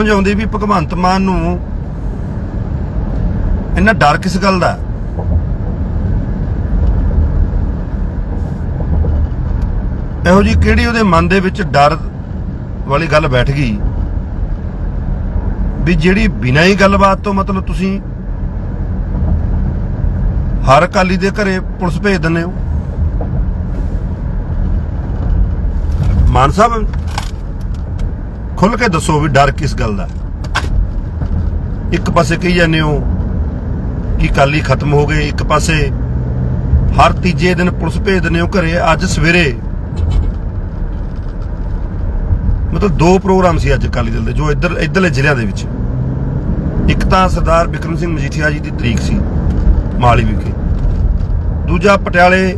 ਸਮਝ ਆਉਂਦੀ ਵੀ ਭਗਵੰਤ ਮਾਨ ਨੂੰ ਇੰਨਾ ਡਰ ਕਿਸ ਗੱਲ ਦਾ? ਇਹੋ ਜੀ ਕਿਹੜੀ ਉਹਦੇ ਮਨ ਦੇ ਵਿੱਚ ਡਰ ਵਾਲੀ ਗੱਲ ਬੈਠ ਗਈ? ਵੀ ਜਿਹੜੀ ਬਿਨਾਂ ਹੀ ਗੱਲਬਾਤ ਤੋਂ ਮਤਲਬ ਤੁਸੀਂ ਹਰ ਅਕਾਲੀ ਦੇ ਘਰੇ ਪੁਲਿਸ ਭੇਜ ਦਿੰਦੇ ਹੋ? ਮਾਨ ਸਾਹਿਬ ਖੁੱਲ ਕੇ ਦੱਸੋ ਵੀ ਡਰ ਕਿਸ ਗੱਲ ਦਾ? ਇੱਕ ਪਾਸੇ ਕਹੀ ਜਾਂਦੇ ਹੋ ਕਿ ਕਾਲੀ ਖਤਮ ਹੋ ਗਏ, ਇੱਕ ਪਾਸੇ ਹਰ ਤੀਜੇ ਦਿਨ ਪੁਲਿਸ ਭੇਜ ਦਿੰਦੇ ਹੋ ਘਰੇ, ਅੱਜ ਸਵੇਰੇ। ਮਤਲਬ ਦੋ ਪ੍ਰੋਗਰਾਮ ਸੀ ਅੱਜ ਅਕਾਲੀ ਦਲ ਦੇ, ਜੋ ਇੱਧਰ, ਇੱਧਰਲੇ ਜ਼ਿਲ੍ਹਿਆਂ ਦੇ ਵਿੱਚ। ਇੱਕ ਤਾਂ ਸਰਦਾਰ ਬਿਕਰਮ ਸਿੰਘ ਮਜੀਠੀਆ ਜੀ ਦੀ ਤਰੀਕ ਸੀ, ਮਾਲੀ ਵਿਖੇ। ਦੂਜਾ ਪਟਿਆਲੇ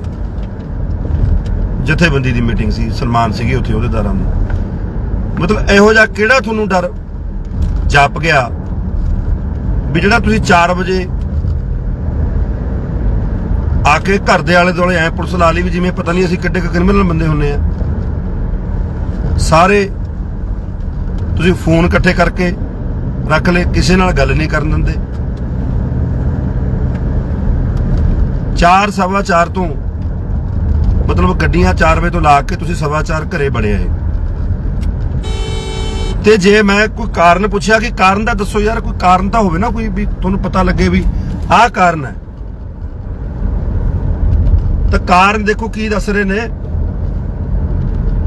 ਜਥੇਬੰਦੀ ਦੀ ਮੀਟਿੰਗ ਸੀ ਸਲਮਾਨ ਸੀਗੇ ਉੱਥੇ ਅਹੁਦੇਦਾਰਾਂ ਦੇ ਮਤਲਬ ਇਹੋ ਜਿਹਾ ਕਿਹੜਾ ਤੁਹਾਨੂੰ ਡਰ ਜਾਪ ਗਿਆ ਵੀ ਜਿਹੜਾ ਤੁਸੀਂ 4 ਵਜੇ ਆ ਕੇ ਘਰ ਦੇ ਆਲੇ ਦੁਆਲੇ ਐ ਪੁਲਿਸ ਲਾ ਲਈ ਵੀ ਜਿਵੇਂ ਪਤਾ ਨਹੀਂ ਅਸੀਂ ਕਿੱਡੇ ਕੁ ਕ੍ਰਿਮੀਨਲ ਬੰਦੇ ਹੁੰਨੇ ਆ। ਸਾਰੇ ਤੁਸੀਂ ਫੋਨ ਇਕੱਠੇ ਕਰਕੇ ਰੱਖ ਲਏ, ਕਿਸੇ ਨਾਲ ਗੱਲ ਨਹੀਂ ਕਰਨ ਦਿੰਦੇ। 4 ਸਵਾ 4 ਤੋਂ ਮਤਲਬ ਗੱਡੀਆਂ 4 ਵਜੇ ਤੋਂ ਲਾ ਕੇ ਤੁਸੀਂ ਸਵਾ 4 ਘਰੇ ਬੜੇ ਆਏ। ਤੇ ਜੇ ਮੈਂ ਕੋਈ ਕਾਰਨ ਪੁੱਛਿਆ ਕਿ ਕਾਰਨ ਦਾ ਦੱਸੋ ਯਾਰ, ਕੋਈ ਕਾਰਨ ਤਾਂ ਹੋਵੇ ਨਾ ਕੋਈ ਵੀ ਤੁਹਾਨੂੰ ਪਤਾ ਲੱਗੇ ਵੀ ਆਹ ਕਾਰਨ ਹੈ। ਤਾਂ ਕਾਰਨ ਦੇਖੋ ਕੀ ਦੱਸ ਰਹੇ ਨੇ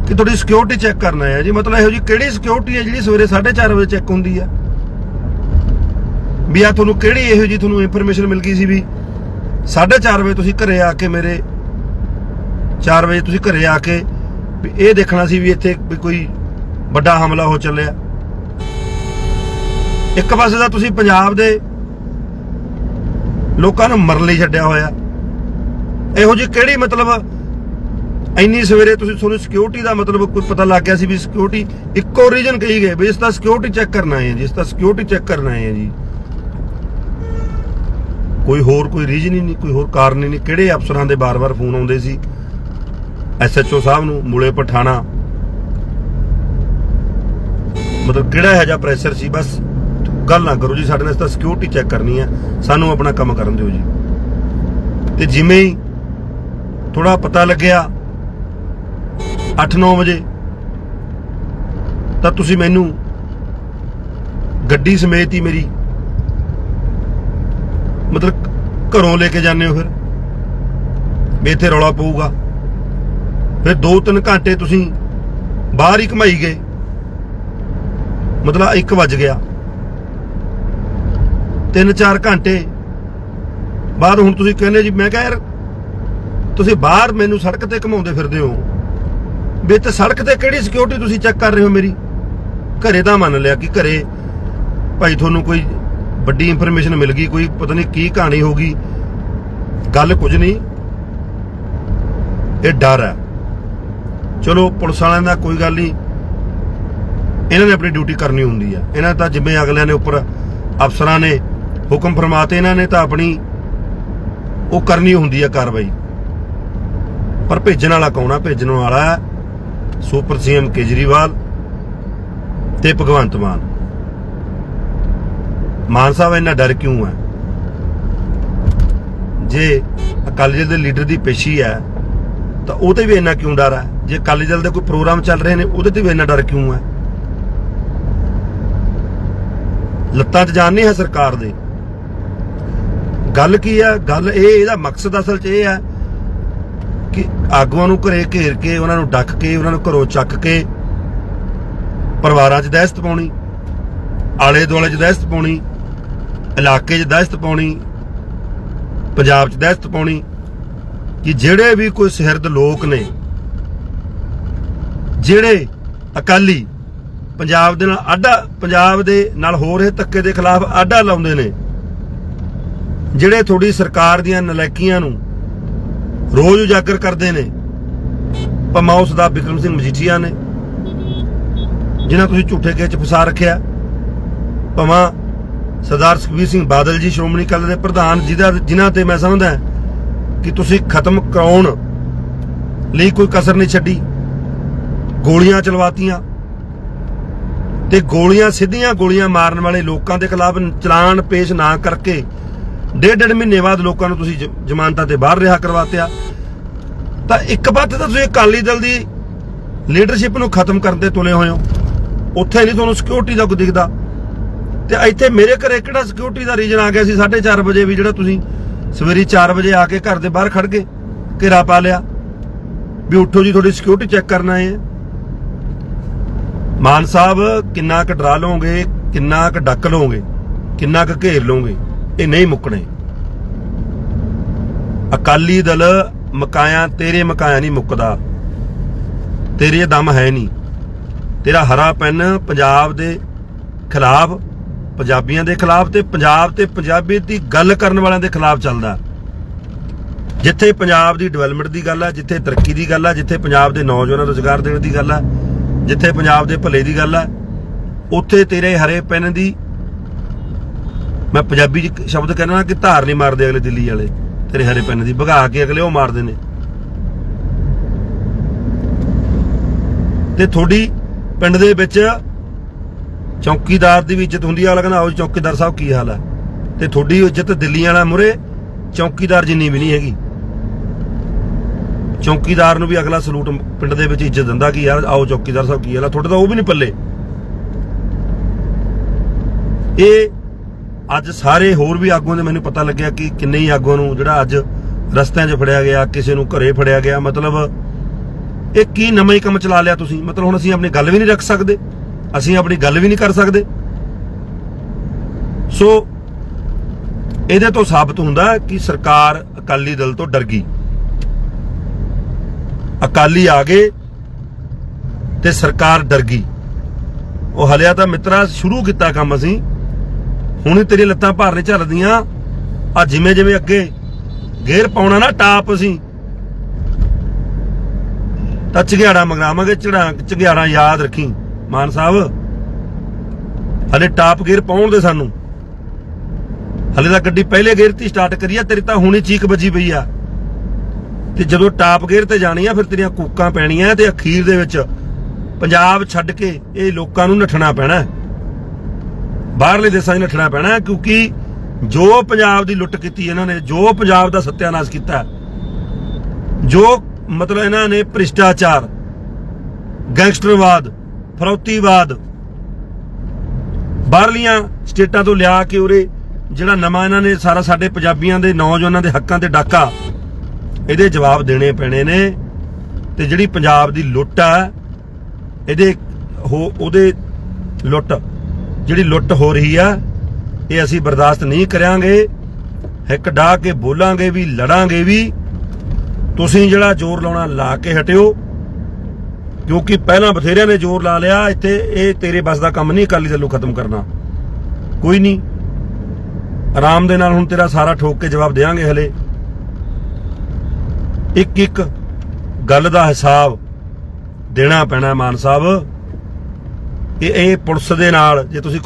ਕਿ ਤੁਹਾਡੀ ਸਿਕਿਉਰਿਟੀ ਚੈੱਕ ਕਰਨਾ ਹੈ ਜੀ। ਮਤਲਬ ਇਹੋ ਜੀ ਕਿਹੜੀ ਸਿਕਿਉਰਿਟੀ ਹੈ ਜਿਹੜੀ ਸਵੇਰੇ 4:30 ਵਜੇ ਚੈੱਕ ਹੁੰਦੀ ਹੈ? ਵੀ ਆ ਤੁਹਾਨੂੰ ਕਿਹੜੀ ਇਹੋ ਜੀ ਤੁਹਾਨੂੰ ਇਨਫੋਰਮੇਸ਼ਨ ਮਿਲ ਗਈ ਸੀ ਵੀ 4:30 ਵਜੇ ਤੁਸੀਂ ਘਰੇ ਆ ਕੇ ਮੇਰੇ 4 ਵਜੇ ਤੁਸੀਂ ਘਰੇ ਆ ਕੇ ਵੀ ਇਹ ਦੇਖਣਾ ਸੀ ਵੀ ਇੱਥੇ ਵੀ ਕੋਈ ਵੱਡਾ ਹਮਲਾ ਹੋ ਚੱਲਿਆ। ਇੱਕ ਪਾਸੇ ਦਾ ਤੁਸੀਂ ਪੰਜਾਬ ਦੇ ਲੋਕਾਂ ਨੂੰ ਮਰਨ ਲਈ ਛੱਡਿਆ ਹੋਇਆ। ਇਹੋ ਜਿਹੀ ਕਿਹੜੀ ਮਤਲਬ ਇੰਨੀ ਸਵੇਰੇ ਤੁਸੀਂ ਤੁਹਾਨੂੰ ਸਿਕਿਉਰਿਟੀ ਦਾ ਮਤਲਬ ਕੋਈ ਪਤਾ ਲੱਗ ਗਿਆ ਸੀ ਵੀ ਸਿਕਿਉਰਿਟੀ ਇੱਕੋ ਰੀਜਨ ਕਹੀ ਗਏ ਵੀ ਇਸ ਦਾ ਸਿਕਿਉਰਿਟੀ ਚੈੱਕ ਕਰਨਾ ਹੈ ਜੀ, ਇਸ ਦਾ ਸਿਕਿਉਰਿਟੀ ਚੈੱਕ ਕਰਨਾ ਹੈ ਜੀ। ਕੋਈ ਹੋਰ ਕੋਈ ਰੀਜਨ ਹੀ ਨਹੀਂ, ਕੋਈ ਹੋਰ ਕਾਰਨ ਹੀ ਨਹੀਂ। ਕਿਹੜੇ ਅਫਸਰਾਂ ਦੇ ਬਾਰ-ਬਾਰ ਫੋਨ ਆਉਂਦੇ ਸੀ? ਐਸਐਚਓ ਸਾਹਿਬ ਨੂੰ, ਮੂਲੇ ਪਠਾਣਾ ਮਤਲਬ ਕਿਹੜਾ ਹੈ ਜਾਂ ਪ੍ਰੈਸ਼ਰ ਸੀ? ਬਸ ਗੱਲ ਨਾ ਕਰੋ ਜੀ, ਸਾਡੇ ਨਾਲ ਤਾਂ ਸਿਕਿਉਰਿਟੀ ਚੈੱਕ ਕਰਨੀ ਹੈ। ਸਾਨੂੰ ਆਪਣਾ ਕੰਮ ਕਰਨ ਦਿਓ ਜੀ। ਤੇ ਜਿਵੇਂ ਹੀ ਥੋੜਾ ਪਤਾ ਲੱਗਿਆ 8-9 ਵਜੇ, ਤਾਂ ਤੁਸੀਂ ਮੈਨੂੰ ਗੱਡੀ ਸਮੇਤ ਹੀ ਮੇਰੀ ਮਤਲਬ ਘਰੋਂ ਲੈ ਕੇ ਜਾਂਦੇ ਹੋ ਫਿਰ। ਵੀ ਇੱਥੇ ਰੌਲਾ ਪਊਗਾ। ਫਿਰ 2-3 ਘੰਟੇ ਤੁਸੀਂ ਬਾਹਰ ਹੀ ਘਮਾਈ ਗਏ। ਮਤਲਬ 1 ਵੱਜ ਗਿਆ। 3-4 ਘੰਟੇ ਬਾਅਦ ਹੁਣ ਤੁਸੀਂ ਕਹਿੰਦੇ ਜੀ, ਮੈਂ ਕਿਹਾ ਯਾਰ, ਤੁਸੀਂ ਬਾਹਰ ਮੈਨੂੰ ਸੜਕ ਤੇ ਘਮਾਉਂਦੇ ਫਿਰਦੇ ਹੋ। ਵੀ ਤੇ ਸੜਕ ਤੇ ਕਿਹੜੀ ਸਿਕਿਉਰਿਟੀ ਤੁਸੀਂ ਚੈੱਕ ਕਰ ਰਹੇ ਹੋ ਮੇਰੀ? ਘਰੇ ਤਾਂ ਮੰਨ ਲਿਆ ਕਿ ਘਰੇ ਭਾਈ ਤੁਹਾਨੂੰ ਕੋਈ ਵੱਡੀ ਇਨਫੋਰਮੇਸ਼ਨ ਮਿਲ ਗਈ, ਕੋਈ ਪਤਾ ਨਹੀਂ ਕੀ ਕਹਾਣੀ ਹੋ ਗਈ। ਗੱਲ ਕੁਝ ਨਹੀਂ। ਇਹ ਡਰ ਹੈ। ਚਲੋ ਪੁਲਿਸ ਵਾਲਿਆਂ ਦਾ ਕੋਈ ਗੱਲ ਨਹੀਂ। ਇਹਨਾਂ ਨੇ ਆਪਣੀ ਡਿਊਟੀ ਕਰਨੀ ਹੁੰਦੀ ਆ। ਇਹਨਾਂ ਤਾਂ ਜਿਵੇਂ ਅਗਲਿਆਂ ਨੇ ਉੱਪਰ ਅਫਸਰਾਂ ਨੇ ਹੁਕਮ ਫਰਮਾਤੇ, ਇਹਨਾਂ ਨੇ ਤਾਂ ਆਪਣੀ ਉਹ ਕਰਨੀ ਹੁੰਦੀ ਆ ਕਾਰਵਾਈ। ਪਰ ਭੇਜਣ ਵਾਲਾ ਕੌਣ ਆ? ਭੇਜਣ ਵਾਲਾ ਹੈ ਸੁਪਰ ਸੀਐਮ ਕੇਜਰੀਵਾਲ ਤੇ ਭਗਵੰਤ ਮਾਨ। ਮਾਨ ਸਾਹਿਬ, ਇੰਨਾ ਡਰ ਕਿਉਂ ਹੈ ਜੇ ਅਕਾਲੀ ਦਲ ਦੇ ਲੀਡਰ ਦੀ ਪੇਸ਼ੀ ਹੈ, ਤਾਂ ਉਹ ਤੇ ਵੀ ਇੰਨਾ ਕਿਉਂ ਡਰ ਹੈ ਜੇ ਅਕਾਲੀ ਦਲ ਦੇ ਕੋਈ ਪ੍ਰੋਗਰਾਮ ਚੱਲ ਰਹੇ ਨੇ, ਉਹਦੇ ਤੇ ਵੀ ਇੰਨਾ ਡਰ ਕਿਉਂ ਹੈ ਲੱਤਾਂ 'ਚ ਜਾਨ ਨਹੀਂ ਹੈ ਸਰਕਾਰ ਦੇ। ਗੱਲ ਕੀ ਹੈ? ਗੱਲ ਇਹ, ਇਹਦਾ ਮਕਸਦ ਅਸਲ 'ਚ ਇਹ ਹੈ ਕਿ ਆਗੂਆਂ ਨੂੰ ਘਰੇ ਘੇਰ ਕੇ, ਉਹਨਾਂ ਨੂੰ ਡੱਕ ਕੇ, ਉਹਨਾਂ ਨੂੰ ਘਰੋਂ ਚੱਕ ਕੇ ਪਰਿਵਾਰਾਂ 'ਚ ਦਹਿਸ਼ਤ ਪਾਉਣੀ, ਆਲੇ ਦੁਆਲੇ 'ਚ ਦਹਿਸ਼ਤ ਪਾਉਣੀ, ਇਲਾਕੇ 'ਚ ਦਹਿਸ਼ਤ ਪਾਉਣੀ, ਪੰਜਾਬ 'ਚ ਦਹਿਸ਼ਤ ਪਾਉਣੀ, ਕਿ ਜਿਹੜੇ ਵੀ ਕੋਈ ਸਿਰਦ ਲੋਕ ਨੇ, ਜਿਹੜੇ ਅਕਾਲੀ ਪੰਜਾਬ ਦੇ ਨਾਲ ਆਡਾ ਪੰਜਾਬ ਦੇ ਨਾਲ ਹੋ ਰਹੇ ਧੱਕੇ ਦੇ ਖਿਲਾਫ ਆਡਾ ਲਾਉਂਦੇ ਨੇ। ਜਿਹੜੇ ਤੁਹਾਡੀ ਸਰਕਾਰ ਦੀਆਂ ਨਲਾਇਕੀਆਂ ਨੂੰ ਰੋਜ਼ ਉਜਾਗਰ ਕਰਦੇ ਨੇ ਭਾਵੇਂ ਉਸ ਦਾ ਬਿਕਰਮ ਸਿੰਘ ਮਜੀਠੀਆ ਨੇ, ਜਿਨ੍ਹਾਂ ਤੁਸੀਂ ਝੂਠੇ ਕੇਸ ਚ ਫਸਾ ਰੱਖਿਆ। ਭਾਵੇਂ ਸਰਦਾਰ ਸੁਖਬੀਰ ਸਿੰਘ ਬਾਦਲ ਜੀ, ਸ਼੍ਰੋਮਣੀ ਅਕਾਲੀ ਦੇ ਪ੍ਰਧਾਨ, ਜਿਹਦਾ ਜਿਨ੍ਹਾਂ ਤੇ ਮੈਂ ਸਮਝਦਾ ਕਿ ਤੁਸੀਂ ਖਤਮ ਕਰਾਉਣ ਲਈ ਕੋਈ ਕਸਰ ਨਹੀਂ ਛੱਡੀ, ਗੋਲੀਆਂ ਚਲਵਾਤੀਆਂ ਤੇ ਗੋਲੀਆਂ ਸਿੱਧੀਆਂ ਗੋਲੀਆਂ ਮਾਰਨ ਵਾਲੇ ਲੋਕਾਂ ਦੇ ਖਿਲਾਫ ਚਲਾਨ ਪੇਸ਼ ਨਾ ਕਰਕੇ ਡੇਢ ਡੇਢ ਮਹੀਨੇ ਬਾਅਦ ਲੋਕਾਂ ਨੂੰ ਤੁਸੀਂ ਜ- ਜ਼ਮਾਨਤਾਂ ਤੇ ਬਾਹਰ ਰਿਹਾ ਕਰਵਾਤਿਆ। ਤਾਂ ਇੱਕ ਪਾਸੇ ਤਾਂ ਤੁਸੀਂ ਅਕਾਲੀ ਦਲ ਦੀ ਲੀਡਰਸ਼ਿਪ ਨੂੰ ਖਤਮ ਕਰਨ ਦੇ ਤੁਲੇ ਹੋਏ ਹੋ। ਉੱਥੇ ਨਹੀਂ ਤੁਹਾਨੂੰ ਸਿਕਿਉਰਿਟੀ ਦਾ ਕੋਈ ਦਿਖਦਾ। ਤੇ ਇੱਥੇ ਮੇਰੇ ਘਰੇ ਕਿਹੜਾ ਸਿਕਿਉਰਿਟੀ ਦਾ ਰੀਜਨ ਆ ਗਿਆ ਸੀ? 4:30 ਵਜੇ ਵੀ ਜਿਹੜਾ ਤੁਸੀਂ ਸਵੇਰੀ 4 ਵਜੇ ਆ ਕੇ ਘਰ ਦੇ ਬਾਹਰ ਖੜ ਗਏ, ਘੇਰਾ ਪਾ ਲਿਆ। ਵੀ ਉੱਠੋ ਜੀ, ਤੁਹਾਡੀ ਸਿਕਿਉਰਿਟੀ ਚੈੱਕ ਕਰਨਾ ਆਏ ਮਾਨ ਸਾਹਿਬ, ਕਿੰਨਾ ਕੁ ਡਰਾ ਲਓਗੇ, ਕਿੰਨਾ ਕੁ ਡੱਕ ਲਓਗੇ, ਕਿੰਨਾ ਕੁ ਘੇਰ ਲਓਗੇ, ਇਹ ਨਹੀਂ ਮੁੱਕਣੇ। ਅਕਾਲੀ ਦਲ ਮਕਾਇਆ, ਤੇਰੇ ਮਕਾਇਆ ਨਹੀਂ ਮੁੱਕਦਾ। ਤੇਰੇ ਦਮ ਹੈ ਨਹੀਂ। ਤੇਰਾ ਹਰਾ ਪੈਨ ਪੰਜਾਬ ਦੇ ਖਿਲਾਫ, ਪੰਜਾਬੀਆਂ ਦੇ ਖਿਲਾਫ ਤੇ ਪੰਜਾਬ ਤੇ ਪੰਜਾਬੀ ਦੀ ਗੱਲ ਕਰਨ ਵਾਲਿਆਂ ਦੇ ਖਿਲਾਫ ਚੱਲਦਾ। ਜਿੱਥੇ ਪੰਜਾਬ ਦੀ ਡਿਵੈਲਪਮੈਂਟ ਦੀ ਗੱਲ ਹੈ ਜਿੱਥੇ ਤਰੱਕੀ ਦੀ ਗੱਲ ਆ, ਜਿੱਥੇ ਪੰਜਾਬ ਦੇ ਨੌਜਵਾਨਾਂ ਨੂੰ ਰੋਜ਼ਗਾਰ ਦੇਣ ਦੀ ਗੱਲ ਆ ਜਿੱਥੇ ਪੰਜਾਬ ਦੇ ਭਲੇ ਦੀ ਗੱਲ ਹੈ ਉੱਥੇ ਤੇਰੇ ਹਰੇ ਪੈਨ ਦੀ ਮੈਂ ਪੰਜਾਬੀ ਚ ਸ਼ਬਦ ਕਹਿੰਦਾ ਕਿ ਧਾਰ ਨਹੀਂ ਮਾਰਦੇ ਅਗਲੇ ਦਿੱਲੀ ਵਾਲੇ, ਤੇਰੇ ਹਰੇ ਪੈਨ ਦੀ, ਭਗਾ ਕੇ ਅਗਲੇ ਉਹ ਮਾਰਦੇ ਨੇ। ਤੇ ਤੁਹਾਡੀ ਪਿੰਡ ਦੇ ਵਿੱਚ ਚੌਕੀਦਾਰ ਦੀ ਵੀ ਇੱਜ਼ਤ ਹੁੰਦੀ ਆ, ਅਗਲਾ ਕਹਿੰਦਾ, ਆਓ ਚੌਕੀਦਾਰ ਸਾਹਿਬ ਕੀ ਹਾਲ ਹੈ ਤੇ ਤੁਹਾਡੀ ਇੱਜ਼ਤ ਦਿੱਲੀ ਵਾਲਾ ਮੁਰੇ, ਚੌਕੀਦਾਰ ਜਿੰਨੀ ਵੀ ਨਹੀਂ ਹੈਗੀ। ਚੌਕੀਦਾਰ ਨੂੰ ਵੀ ਅਗਲਾ ਸਲੂਟ ਪਿੰਡ ਦੇ ਵਿੱਚ ਇੱਜ਼ਤ ਦਿੰਦਾ ਕਿ ਯਾਰ ਆਓ ਚੌਕੀਦਾਰ ਸਾਹਿਬ ਕੀ ਹਾਲ ਹੈ ਤੁਹਾਡੇ ਤਾਂ ਉਹ ਵੀ ਨਹੀਂ ਪੱਲੇ। ਇਹ ਅੱਜ ਸਾਰੇ ਹੋਰ ਵੀ ਆਗੂਆਂ ਦੇ ਮੈਨੂੰ ਪਤਾ ਲੱਗਿਆ ਕਿ ਕਿੰਨੇ ਹੀ ਆਗੂਆਂ ਨੂੰ ਜਿਹੜਾ ਅੱਜ ਰਸਤਿਆਂ 'ਚ ਫੜਿਆ ਗਿਆ, ਕਿਸੇ ਨੂੰ ਘਰੇ ਫੜਿਆ ਗਿਆ, ਮਤਲਬ ਇਹ ਕੀ ਨਵਾਂ ਹੀ ਕੰਮ ਚਲਾ ਲਿਆ ਤੁਸੀਂ? ਮਤਲਬ ਹੁਣ ਅਸੀਂ ਆਪਣੀ ਗੱਲ ਵੀ ਨਹੀਂ ਰੱਖ ਸਕਦੇ, ਅਸੀਂ ਆਪਣੀ ਗੱਲ ਵੀ ਨਹੀਂ ਕਰ ਸਕਦੇ। ਸੋ ਇਹਦੇ ਤੋਂ ਸਾਬਤ ਹੁੰਦਾ ਕਿ ਸਰਕਾਰ ਅਕਾਲੀ ਦਲ ਤੋਂ ਡਰ ਗਈ। ਅਕਾਲੀ ਆ ਗਏ ਤੇ ਸਰਕਾਰ ਡਰ ਗਈ। ਉਹ ਹਲਿਆ ਤਾਂ ਮਿੱਤਰਾ ਸ਼ੁਰੂ ਕੀਤਾ ਕੰਮ ਅਸੀਂ। ਹੁਣ ਤੇਰੀ ਲੱਤਾਂ ਭਾਰ ਚੱਲਦੀਆਂ ਆ ਜਿਵੇਂ ਜਿਵੇਂ ਅੱਗੇ ਗੇਰ ਪਾਉਣਾ ਨਾ ਟਾਪ ਅਸੀਂ। ਤਾਂ ਝਗਿਆੜਾ ਮੰਗਾਵਾਂਗੇ ਚੜਾ ਝਗਿਆੜਾ ਯਾਦ ਰੱਖੀ। ਮਾਨ ਸਾਹਿਬ, ਹਲੇ ਟਾਪ ਗੇਰ ਪਾਉਣ ਦੇ ਸਾਨੂੰ। ਹਲੇ ਤਾਂ ਗੱਡੀ ਪਹਿਲੇ ਗੇਅਰ ਤੇ ਸਟਾਰਟ ਕਰੀ ਆ, ਤੇਰੀ ਤਾਂ ਹੁਣੀ ਚੀਕ ਵੱਜੀ ਪਈ ਆ। ਤੇ ਜਦੋਂ ਟਾਪ ਗੇਅਰ ਤੇ ਜਾਣੀ ਆ, ਫਿਰ ਤੇਰੀਆਂ ਕੂਕਾਂ ਪੈਣੀਆਂ ਤੇ ਅਖੀਰ ਦੇ ਵਿੱਚ ਪੰਜਾਬ ਛੱਡ ਕੇ ਇਹ ਲੋਕਾਂ ਨੂੰ ਨੱਠਣਾ ਪੈਣਾ ਬਾਹਰਲੇ ਦੇਸ਼ਾਂ 'ਚ ਨੱਠਣਾ ਪੈਣਾ ਹੈ, ਕਿਉਂਕਿ ਜੋ ਪੰਜਾਬ ਦੀ ਲੁੱਟ ਕੀਤੀ ਇਹਨਾਂ ਨੇ, ਜੋ ਪੰਜਾਬ ਦਾ ਸੱਤਿਆਨਾਸ਼ ਕੀਤਾ, ਜੋ ਮਤਲਬ ਇਹਨਾਂ ਨੇ ਭ੍ਰਿਸ਼ਟਾਚਾਰ, ਗੈਂਗਸਟਰਵਾਦ, ਫਰੌਤੀਵਾਦ, ਬਾਹਰਲੀਆਂ ਸਟੇਟਾਂ ਤੋਂ ਲਿਆ ਕੇ ਉਰੇ ਜਿਹੜਾ ਨਵਾਂ ਇਹਨਾਂ ਨੇ ਸਾਰਾ ਸਾਡੇ ਪੰਜਾਬੀਆਂ ਦੇ, ਨੌਜਵਾਨਾਂ ਦੇ ਹੱਕਾਂ ਤੇ ਡਾਕਾ ਇਹਦੇ ਜਵਾਬ ਦੇਣੇ ਪੈਣੇ ਨੇ ਤੇ ਜਿਹੜੀ ਪੰਜਾਬ ਦੀ ਲੁੱਟ ਆ, ਇਹਦੇ ਹੋ ਉਹਦੇ ਲੁੱਟ, ਜਿਹੜੀ ਲੁੱਟ ਹੋ ਰਹੀ ਆ, ਇਹ ਅਸੀਂ ਬਰਦਾਸ਼ਤ ਨਹੀਂ ਕਰਾਂਗੇ ਇੱਕ ਡਾ ਕੇ ਬੋਲਾਂਗੇ ਵੀ, ਲੜਾਂਗੇ ਵੀ। ਤੁਸੀਂ ਜਿਹੜਾ ਜ਼ੋਰ ਲਾਉਣਾ ਲਾ ਕੇ ਹਟਿਓ, ਕਿਉਂਕਿ ਪਹਿਲਾਂ ਬਥੇਰਿਆਂ ਨੇ ਜ਼ੋਰ ਲਾ ਲਿਆ, ਇੱਥੇ ਇਹ ਤੇਰੇ ਬਸ ਦਾ ਕੰਮ ਨਹੀਂ, ਅਕਾਲੀ ਦਲ ਨੂੰ ਖਤਮ ਕਰਨਾ। ਕੋਈ ਨਹੀਂ। ਆਰਾਮ ਦੇ ਨਾਲ ਹੁਣ ਤੇਰਾ ਸਾਰਾ ਠੋਕ ਕੇ ਜਵਾਬ ਦੇਾਂਗੇ ਹਲੇ। ਇੱਕ ਇੱਕ ਗੱਲ ਦਾ ਹਿਸਾਬ ਦੇਣਾ ਪੈਣਾ ਮਾਨ ਸਾਹਿਬ। ਇਹ ਇਹ ਪੁਲਿਸ ਦੇ ਨਾਲ, ਜੇ ਤੁਸੀਂ